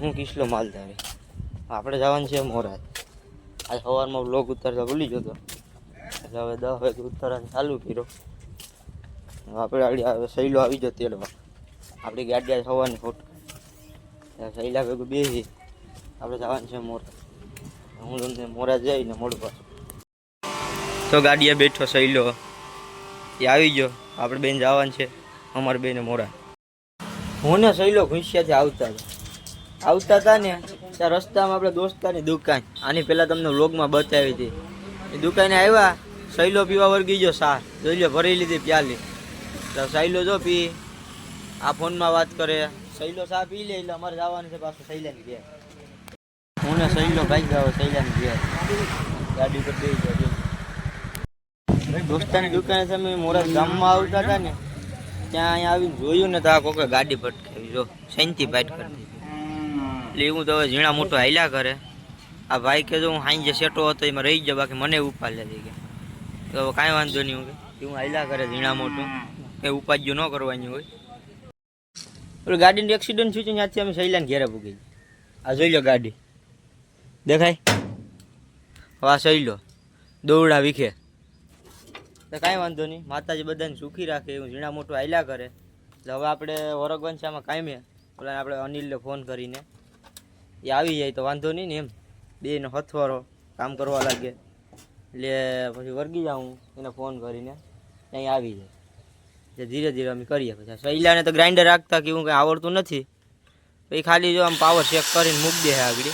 હું કિસલો માલધારી આપણે જવાનું છે મોરા આજ સવારમાં બ્લોગ ઉતારતા ભૂલી જતો એટલે હવે દસ વાગે ઉતારવાનું ચાલુ કર્યો. આપણે આગળ સહેલો આવી જતો તેડવા આપણી ગાડી સવારની ફોટો સહેલા ભેગું બેસી. આપણે જવાનું છે મોરા હું તમને મોરાજ જઈને મોડું પાછું. તો ગાડીએ બેઠો સહેલો. એ આવી ગયો. આપણે બેન જવાનું છે. અમારે બેને મોરા હું ને સહેલો ઘુસિયાથી આવતા હતા આવતા હતા ને, ત્યાં રસ્તામાં આપણે દોસ્તાની દુકાન. આની પહેલાં તમને વ્લોગમાં બતાવી હતી. એ દુકાને આવ્યા સહેલો પીવા વર્ગી ગયો સાર. જોઈ લો ભરી લીધી પ્યાલી. તો સહેલો જો પી. આ ફોનમાં વાત કરે. સહેલો સા પી લે, એટલે અમારે જવાનું છે પાછું સહેલાની ઘેર. હું ને સહેલો ભાઈ ગયો સહેલાની ઘેર. ગાડી પર બેસી જાવ દોસ્તાની દુકાને તમે મોરા ગામમાં આવતા હતા ને, ત્યાં અહીંયા આવીને જોયું ને તો આ કોકે ગાડી ભટકાવી જો સૈનથી પાટ કરી એટલે હું તો હવે ઝીણા મોટો હાલ્યા કરે આ ભાઈ કહેતો જો હું હાંજે સેટો હતો એમાં રહી જાય બાકી મને ઉપાડ લેતી કે. તો હવે કાંઈ વાંધો નહીં હું કે. હું હાલ્યા કરે ઝીણા મોટું. કંઈ ઉપાડ્યો ન કરવાની હોય. પેલું ગાડીનું એક્સિડન્ટ થયું છે, ત્યાંથી અમે સૈલાને ઘેરે પૂગી આ જોઈ લો ગાડી. દેખાય? સહી લો દોરડા વિખે. તો કાંઈ વાંધો નહીં. માતાજી બધાને સુખી રાખે એવું ઝીણા મોટું હાલ્યા કરે એટલે હવે આપણે વરગવંશામાં કાંઈ મેં પેલા આપણે અનિલને ફોન કરીને. એ આવી જાય તો વાંધો નહીં ને એમ. બેનો હથવારો કામ કરવા લાગે. એટલે પછી વર્ગી જાઉં એને ફોન કરીને. ત્યાં આવી જાય. એટલે ધીરે ધીરે અમે કરીએ પછી. સહેલાને તો ગ્રાઇન્ડર રાખતા કે એવું કંઈ આવડતું નથી. પછી ખાલી જો આમ પાવર ચેક કરીને મૂકી દે આગળ.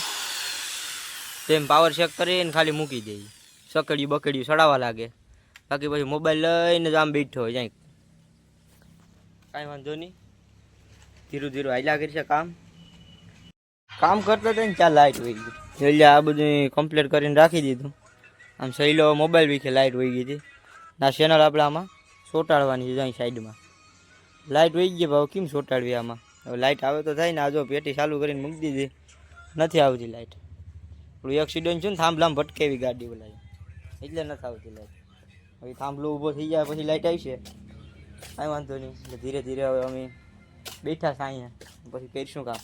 તો એમ પાવર ચેક કરીને ખાલી મૂકી દઈએ સકડ્યું, બકડ્યું સડાવવા લાગે. બાકી પછી મોબાઈલ લઈને જ આમ બેઠો હોય જાય કાંઈ વાંધો નહીં. ધીરું ધીરું હાલ્યા કરશે કામ. કામ કરતો હતા ને ચાલ લાઇટ વહી ગઈ. એટલે આ બધું કમ્પ્લીટ કરીને રાખી દીધું. આમ સહેલો મોબાઈલ વિશે લાઇટ વહી ગઈ હતી. ના ચેનલ આપણે આમાં ચોંટાડવાની છે અહીં સાઈડમાં લાઇટ વહી ગઈ ભાવ કેમ ચોંટાડવી આમાં? હવે લાઇટ આવે તો થાય ને, આ જો પેટી ચાલુ કરીને મૂકી દીધી. નથી આવતી લાઇટ પેલું એક્સિડન્ટ છે ને, થાંભલામાં ભટકેવી ગાડી બોલાય એટલે નથી આવતી લાઇટ હવે થાંભલો ઊભો થઈ જાય, પછી લાઇટ આવશે. કાંઈ વાંધો નહીં. ધીરે ધીરે હવે અમે બેઠા અહીંયા. પછી કરીશું કામ.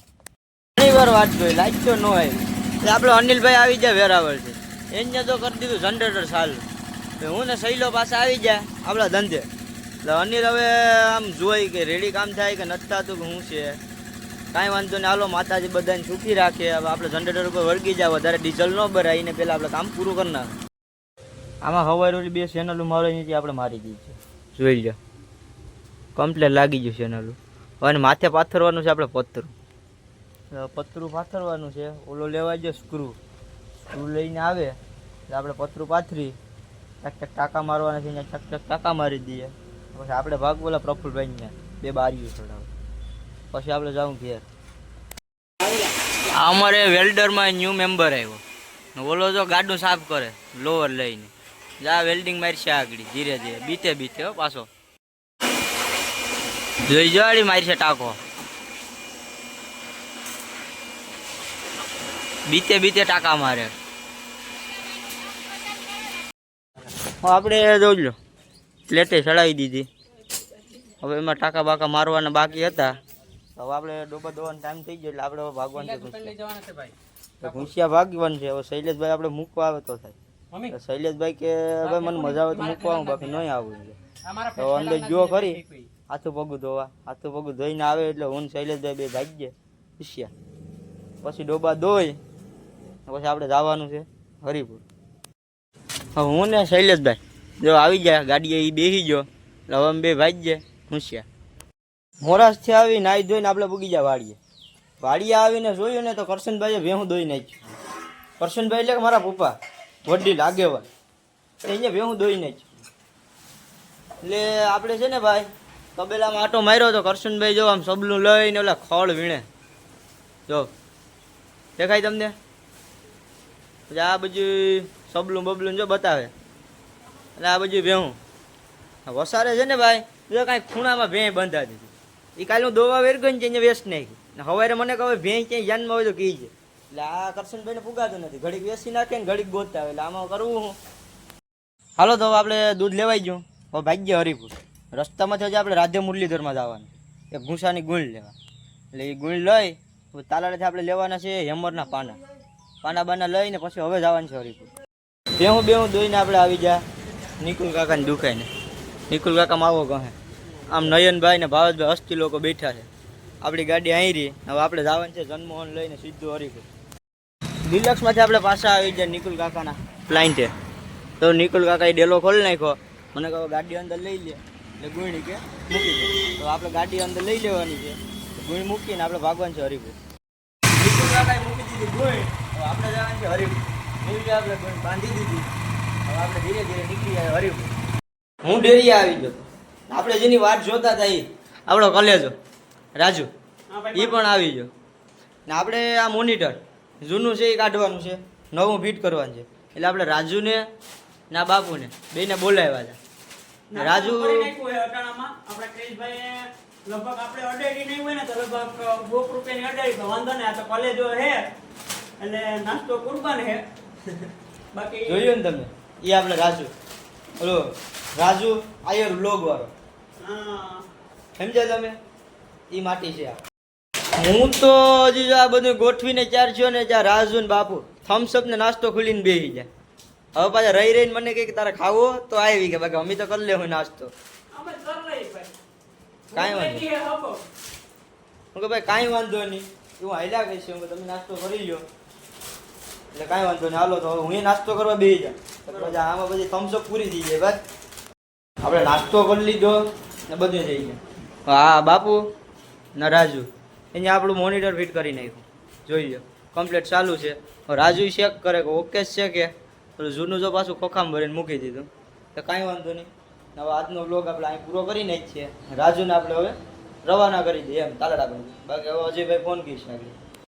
વાર વાત જોઈ લાઈટ તો ન હોય. એટલે આપણો અનિલભાઈ આવી જાય વેરાવળ છે એને તો કરી દીધું જનરેટર ચાલુ. હું ને સહેલો પાસે આવી જાય, આપણા ધંધે. એટલે અનિલ હવે આમ જોઈ કે રેડી કામ થાય કે નથી થતું કે શું છે. કાંઈ વાંધો નહીં, હાલો માતાજી બધાને સુખી રાખે. હવે આપણે જનરેટર ઉપર વળગી જાય વધારે ડીઝલ ન ભરાય, એને પહેલાં આપણે કામ પૂરું કરી નાખે. આમાં હવાઈ બે ચેનલો મારે નીચે આપણે મારી દીધી છે. જોઈ લો કમ્પ્લેટ લાગી ગયું ચેનલું અને માથે પાથરવાનું છે આપણે પતરું તો પતરું પાથરવાનું છે. ઓલો લેવા જો સ્ક્રૂ સ્ક્રૂ લઈને આવે, એટલે આપણે પતરું પાથરી ટક ટક ટાંકા મારવાના છે ટક ટક ટાંકા મારી દઈએ. પછી આપણે ભાગ બોલા પ્રફુલભાઈને બે બારીઓ ચડાવે. પછી આપણે જાઉં ઘેર. અમારે વેલ્ડરમાં ન્યૂ મેમ્બર આવ્યો. ઓલો જો ગાડું સાફ કરે, લોવર લઈને. જા વેલ્ડિંગ મારશે આગળ, ધીરે ધીરે, બીતે બીતે પાછો. જોઈ જોડી મારશે ટાંકો. બીતે બીતે ટાંકા મારે. આપણે જોઈ લો. પ્લેટે ચડાવી દીધી. હવે એમાં ટાંકા બાકા મારવાના બાકી હતા. હવે આપણે ડોબા દોવાનો ટાઈમ થઈ ગયો એટલે આપણે હવે ભાગવાનું છે ઘુસિયા. ભાગવાનું છે. હવે શૈલેષભાઈ આપણે મૂકવા આવે તો થાય. શૈલેષભાઈ કે ભાઈ મને મજા આવે તો મૂકવા આવું બાકી નહીં આવું. તો અંદર જો ખરી. હાથું પગું ધોવા. હાથું પગું ધોઈને આવે એટલે હું શૈલેષભાઈ બે ભાગ્ય ઘૂંસિયા પછી ડોબા ધોઈ. પછી આપણે જવાનું છે હરિપુર. હવે હું ને શૈલેષભાઈ, જો આવી જાય ગાડીએ એ બેસી ગયો. એટલે હવે બે ભાઈ જાય ઘુસ્યા મોરાસથી આવી નાઈ ધોઈને આપણે બગીચા જાય વાડીએ આવીને જોયું ને તો કરશનભાઈએ વેહું દોઈ નાખ્યું. કરશનભાઈ એટલે કે મારા પપ્પા વડીલ આગેવાન અહીંયા ભેહું દોઈ નાખ્યું. એટલે આપણે છે ને ભાઈ, તબેલામાં આટો માર્યો તો કરશનભાઈ જો આમ સબલું લઈને ઓલા ખળ વીણે. જો, દેખાય તમને? પછી આ બધું સબલું બબલું જો બતાવે. એટલે આ બધું ભેહું વસારે છે ને ભાઈ, જો કાંઈ ખૂણામાં ભેં બંધા દીધી. એ કાલે હું દોવા વેર ગઈ ને વેસ્ટ નાખી. હવારે મને કહે ભેં ક્યાંય જાનમાં હોય તો કહી છે? એટલે આ કરશનભાઈને પુગાતું નથી. ઘડીક વેસી નાખે ને ઘડીક ગોતતા આવે એટલે આમાં કરવું હું? હાલો તો આપણે દૂધ લેવાઈ ગયું. હવે ભાગ્ય હરિપુર. રસ્તામાંથી હજી આપણે રાધે મુરલીધરમાં જવાનું. એક ઘૂંસાની ગુણ લેવા. એટલે એ ગુણ લઈ તાલાડેથી આપણે લેવાના છે હેમરના પાના. પાના બાના લઈને પછી હવે જવાનું છે હરિપુર. બેહું બેહું, દોઈને આપણે આવી જા. નિકુલ કાકાને દુખાઈને. નિકુલ કાકા માવો કહે. આમ નયનભાઈ ને ભાવતભાઈ અસ્તી લોકો બેઠા છે. આપણી ગાડી અહીં રહી. હવે આપણે જવાનું છે જન્મોહન લઈને સીધું હરિપુર. ડિલક્સમાંથી આપણે પાછા આવી જાય નિકુલ કાકાના પ્લાઇન્ટે તો. નિકુલ કાકાએ ડેલો ખોલી નાખ્યો. મને કહો ગાડી અંદર લઈ લે. એટલે ગુણી કે, મૂકી દે. તો આપણે ગાડી અંદર લઈ લેવાની છે. ગુણી મૂકીને આપણે ભાગવાનું છે હરિપુર. નિકુલ કાકાએ મૂકી દીધી ગુણી હવે આપણે જવાનું છે હરિપુર એવી આપણે બાંધી દીધી. હવે આપણે ધીરે ધીરે નીકળી જાય હરિપુર હું ડેરી આવી ગયો. આપણે જેની વાત જોતા હતા એ આપણો કલેજો રાજુ એ પણ આવી ગયો. ને આપણે આ મોનિટર જૂનું છે એ કાઢવાનું છે. નવું ફિટ કરવાનું છે. એટલે આપણે રાજુને ના બાપુને બેને બોલાવ્યા હતા. રાજુ લગભગ આપણે અડાડી નહીં હોય ને તો લગભગ બોક રૂપિયાની અડાડી તો વાંધો ને આ તો કોલેજો હે એટલે નાસ્તો કુરબાન હે. બાકી જોયું ને તમે? એ આપણે રાજુ. હલો રાજુ આયર લોગ વાળો સમજ્યા તમે? એ માટી છે આ. હું તો હજી આ બધું ગોઠવીને ચાર છો ને ત્યાં રાજુ ને બાપુ થમ્સઅપ ને નાસ્તો ખુલીને બેસી જાય. હવે પાછા રહી રહીને મને કે તારે ખાવો તો આવી કે બાકી અમે તો કરી લેવું નાસ્તો. કાંઈ વાંધો હે કે ભાઈ કાંઈ વાંધો નહીં. હું હાલ્યા કહીશ હું તમે નાસ્તો કરી લો એટલે કાંઈ વાંધો નહીં. હાલો, તો હું નાસ્તો કરવા બેસી જા. પછી આમાં પછી થમ્સઅપ પૂરી થઈ જાય, બસ. આપણે નાસ્તો કરી લીધો ને બધું થઈ જાય હા, બાપુ ના રાજુ. એને આપણું મોનિટર ફિટ કરી નાખ્યું. જોઈ લો કમ્પ્લેટ ચાલુ છે. રાજુ ચેક કરે કે ઓકે છે કે? જૂનું જો પાછું ખોખામ ભરીને મૂકી દીધું. તો કાંઈ વાંધો નહીં. હવે આજનો બ્લોગ આપણે અહીં પૂરો કરી નાખીએ. રાજુને આપણે હવે રવાના કરી દઈએ એમ, તાલડા બાકી હવે અજયભાઈ ફોન કરીશ આગળ.